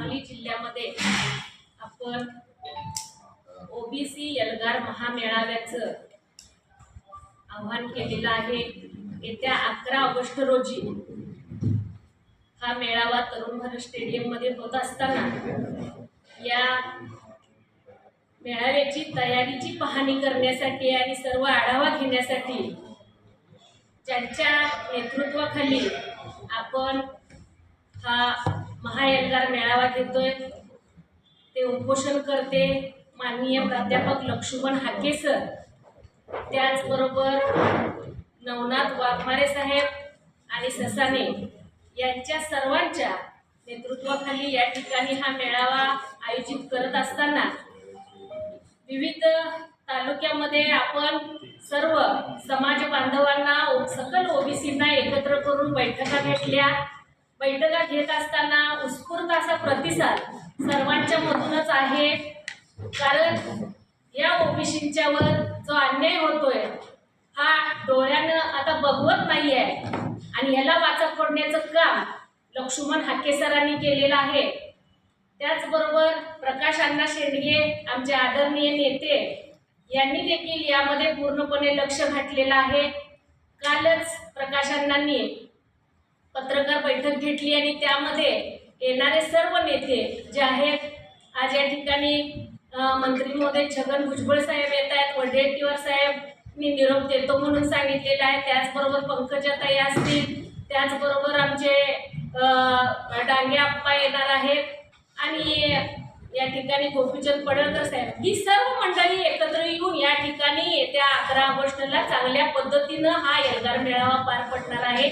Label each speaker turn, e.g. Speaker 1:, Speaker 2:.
Speaker 1: सांगली जिल्ह्यामध्ये आपण ओबीसी एल्गार महामेळाव्याचं आव्हान केलेलं आहे. येत्या अकरा ऑगस्ट रोजी हा मेळावा तरुण भारत स्टेडियममध्ये होत असताना या मेळाव्याची तयारीची पाहणी करण्यासाठी आणि सर्व आढावा घेण्यासाठी ज्यांच्या नेतृत्वाखाली आपण हा महाएल्गार मेळावा घेतोय. ते उपोषण करते माननीय प्राध्यापक लक्ष्मण हाके सर. त्याचबरोबर नवनाथ वाघमारे साहेब आणि ससाने यांच्या सर्वांच्या नेतृत्वाखाली या ठिकाणी हा मेळावा आयोजित करत असताना विविध तालुक्यामध्ये आपण सर्व समाज बांधवांना ओ- सकल ओबीसींना एकत्र करून बैठका घेतल्या. बैठका घेत असताना उत्स्फूर्त असा प्रतिसाद सर्वांच्या मधूनच आहे. कारण या ओबीसींच्यावर जो अन्याय होतोय हा डोळ्यानं आता बघवत नाही आहे आणि ह्याला वाचा फोडण्याचं काम लक्ष्मण हाके सरांनी केलेलं आहे. त्याचबरोबर प्रकाश अण्णा शेंडगे आमचे आदरणीय नेते यांनी देखील यामध्ये पूर्णपणे लक्ष घातलेलं आहे. कालच प्रकाश अण्णांनी पत्रकार बैठक घेतली आणि त्यामध्ये येणारे सर्व नेते जे आहेत आज या ठिकाणी मंत्री महोदय छगन भुजबळ साहेब येत आहेत वडेट्टीवार साहेब मी निरोप देतो म्हणून सांगितलेलं आहे. त्याचबरोबर पंकजाताई असतील त्याचबरोबर आमचे डांगे आप्पा येणार आहेत आणि या ठिकाणी गोपीचंद पडळकर साहेब. ही सर्व मंडळी एकत्र येऊन या ठिकाणी येत्या अकरा ऑगस्टला चांगल्या पद्धतीनं हा एल्गार मेळावा पार पडणार आहे.